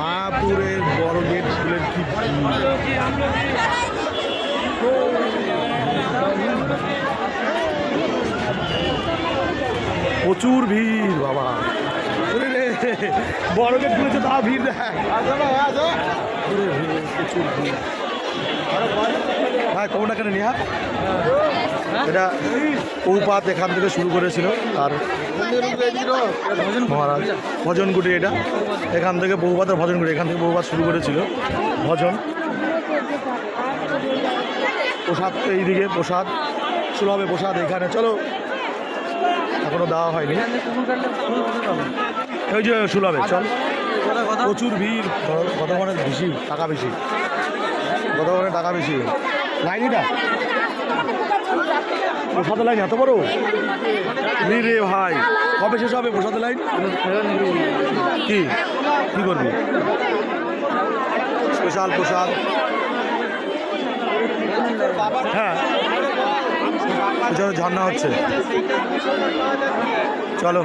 মায়াপুরের বড় গেট স্কুলের কি প্রচুর ভিড় বাবা। বড় গেট খুলেছে তা ভিড় দেখ। প্রচুর ভিড়। ভাই কোনটা কেন নিহা এটা পৌপাত এখান থেকে শুরু করেছিল আর মহারাজ ভজনগুটি এটা। এখান থেকে বহুপাতের ভজনগুটি এখান থেকে বহুপাত শুরু করেছিল। ভজন। প্রসাদ, এইদিকে প্রসাদ শুরু হবে প্রসাদ এখানে। চলো। এখনও দেওয়া হয়নি। ওই যে শুরু হবে চল। প্রচুর ভিড়। কতক্ষণে বেশি, টাকা বেশি। কতক্ষণে টাকা বেশি। লাইনিটা প্রসাদ লাইন এত বড়? রে রে ভাই। কবে শেষ হবে প্রসাদ লাইন? কি? কি করবি? স্পেশাল প্রসাদ। হ্যাঁ। ঝর্ণা হচ্ছে। চলো।